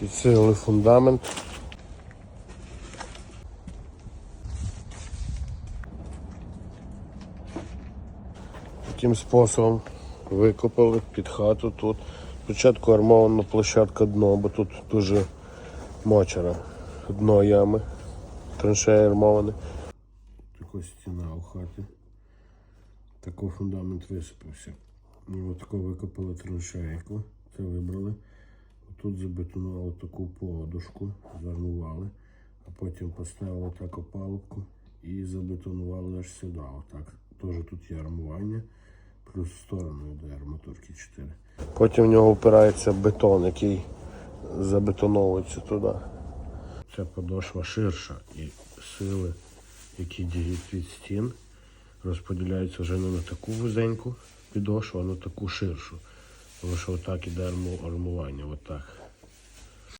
Підсилили фундамент. Таким способом викопали під хату тут. Спочатку армована площадка дно, бо тут дуже мочера. Дно ями. Траншеї армоване. Така стіна у хаті. Такий фундамент висипався. І отако викопали траншейку. Це вибрали. Тут забетонували таку подушку, зарнували, а потім поставили так опалубку і забетонували аж сюди. Отак. Теж тут є армування, плюс сторону йде арматурки 4. Потім в нього впирається бетон, який забетоновується туди. Ця подошва ширша і сили, які діють від стін, розподіляються вже не на таку вузеньку підошву, а на таку ширшу. Тому що отак іде арму- армування, отак.